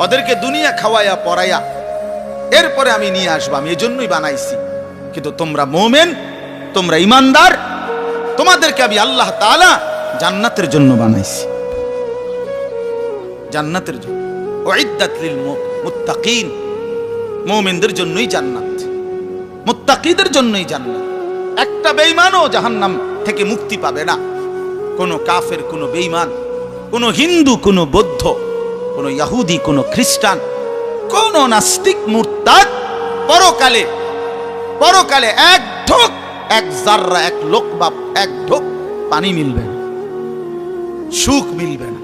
ওদেরকে দুনিয়া খাওয়াইয়া, পড়াইয়া, এরপরে আমি নিয়ে আসব, আমি এজন্যই বানাইছি। কিন্তু তোমরা মোমেন, তোমরা ইমানদার, তোমাদেরকে আমি আল্লাহ তাআলা জান্নাতের জন্য বানাইছি। জান্নাতের জন্য। ওইদাত লিল মু- মুত্তাকিন। মুমিনদের জন্যই জান্নাত। মুত্তাকিদের জন্যই জান্নাত। একটা বেঈমানও জাহান্নাম থেকে মুক্তি পাবে না। কোনো কাফের, কোনো বেঈমান, কোনো হিন্দু, কোনো বৌদ্ধ। কোনো ইহুদি, কোনো খ্রিস্টান, কোন নাস্তিক মুরতাদ, পরকালে পরকালে এক ঢোক, এক জাররা, এক লোক বা এক ঢোক পানি মিলবে না, সুখ মিলবে না।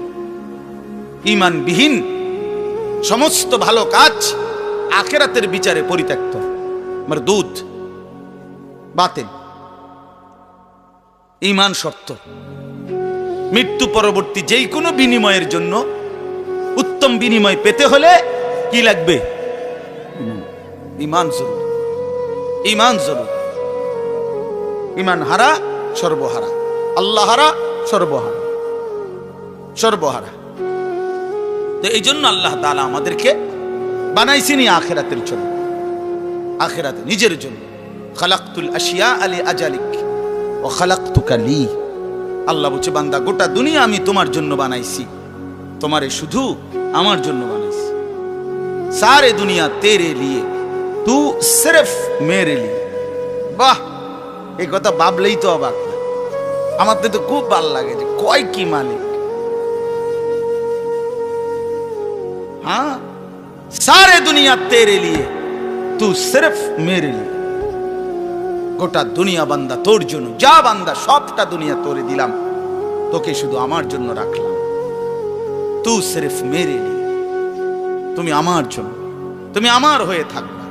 ইমানবিহীন সমস্ত ভালো কাজ আখেরাতের বিচারে পরিত্যক্ত। আমার দুধ বাতিল ইমান শর্ত। মৃত্যু পরবর্তী যেই কোনো বিনিময়ের জন্য উত্তম বিনিময় পেতে হলে কি লাগবে? ইমান জরুর। ইমান জরুর। ইমান হারা সর্বহারা আল্লাহ হারা সর্বহারা সর্বহারা তো এই জন্য আল্লাহ তাআলা আমাদেরকে বানাইছিনি আখেরাতের জন্য। আখেরাতে নিজের জন্য। খালাক্তুল আশিয়া আলী আজালিক। ও খালাক্তুকা লি। আল্লাহ বলছে, বান্দা, গোটা দুনিয়া আমি তোমার জন্য বানাইছি। তোমারে শুধু আমার জন্য বানাইছে সারে দুনিয়া তেরে লিয়ে, তু সিফ মেরে লিয়ে। বাহ এই কথা ভাবলেই তো অবাক আমার তো খুব ভালো লাগে যে কয় কি মালিক। হ্যাঁ সারে দুনিয়া তেরে লিয়ে, তু সিফ মেরে লিয়ে। গোটা দুনিয়া বান্দা তোর জন্য, যা বান্দা সবটা দুনিয়া তোরে দিলাম, তোকে শুধু আমার জন্য রাখলাম। তু সিরফ মেরে তুমি আমার জন্য তুমি আমার হয়ে থাকবা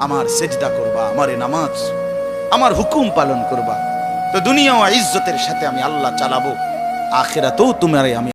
আমার সেজদা করবা আমার নামাজ আমার হুকুম পালন করবা তো দুনিয়া ইজ্জতের সাথে আমি আল্লাহ চালাবো আখেরাতেও তোমারে আমি